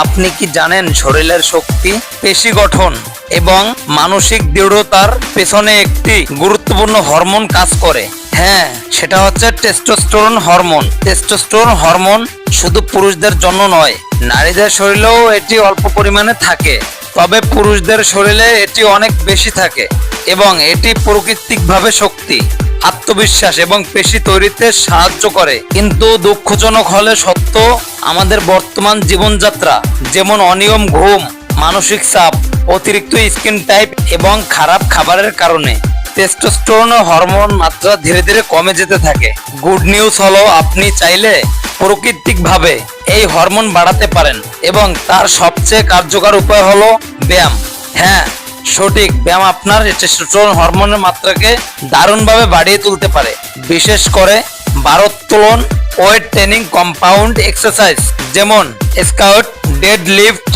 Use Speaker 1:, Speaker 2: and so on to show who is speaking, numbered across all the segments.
Speaker 1: আপনি কি জানেন শরীরের শক্তি, পেশি গঠন এবং মানসিক দৃঢ়তার পেছনে একটি গুরুত্বপূর্ণ হরমোন কাজ করে? হ্যাঁ সেটা হচ্ছে টেস্টোস্টেরন হরমোন টেস্টোস্টেরন হরমোন শুধু পুরুষদের জন্য নয়, নারীদের শরীরেও এটি অল্প পরিমাণে থাকে। তবে পুরুষদের শরীরে এটি অনেক বেশি থাকে এবং এটি প্রাকৃতিকভাবে শক্তি, আত্মবিশ্বাস এবং পেশি তৈরিতে সাহায্য করে। কিন্তু দুঃখজনক হলে সত্য আমাদের বর্তমান জীবনযাত্রা যেমন অনিয়ম, ঘুম, মানসিক চাপ, অতিরিক্ত স্কিন টাইপ এবং খারাপ খাবারের কারণে টেস্টোস্টেরন হরমোন মাত্রা ধীরে ধীরে কমে যেতে থাকে। গুড নিউজ হলো, আপনি চাইলে প্রাকৃতিকভাবে এই হরমোন বাড়াতে পারেন এবং তার সবচেয়ে কার্যকর উপায় হলো ব্যায়াম। হ্যাঁ সঠিক ব্যায়াম আপনার টেস্টোস্টেরন হরমোনের মাত্রাকে দারুণভাবে বাড়িয়ে তুলতে পারে। বিশেষ করে ভারোত্তোলন ওয়েট ট্রেনিং কম্পাউন্ড এক্সারসাইজ, যেমন স্কাউট ডেড লিফট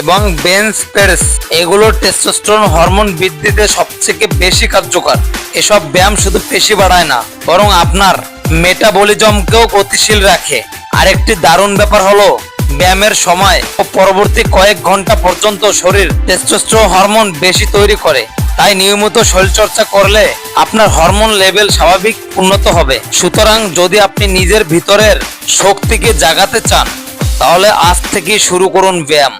Speaker 1: এবং বেঞ্চ প্রেস। এগুলো টেস্টোস্টেরন হরমোন বৃদ্ধিতে সবথেকে বেশি কার্যকর। এসব ব্যায়াম শুধু পেশি বাড়ায় না, বরং আপনার মেটাবলিজমকেও গতিশীল রাখে। আরেকটি দারুণ ব্যাপার হলো, ব্যায়ামের সময় ও পরবর্তী কয়েক ঘণ্টা পর্যন্ত শরীর টেস্টোস্টেরন হরমোন বেশি তৈরি করে। তাই নিয়মিত শরীরচর্চা করলে আপনার হরমোন লেভেল স্বাভাবিক উন্নত হবে। সুতরাং যদি আপনি নিজের ভিতরের শক্তিকে জাগাতে চান, তাহলে আজ থেকেই শুরু করুন ব্যায়াম।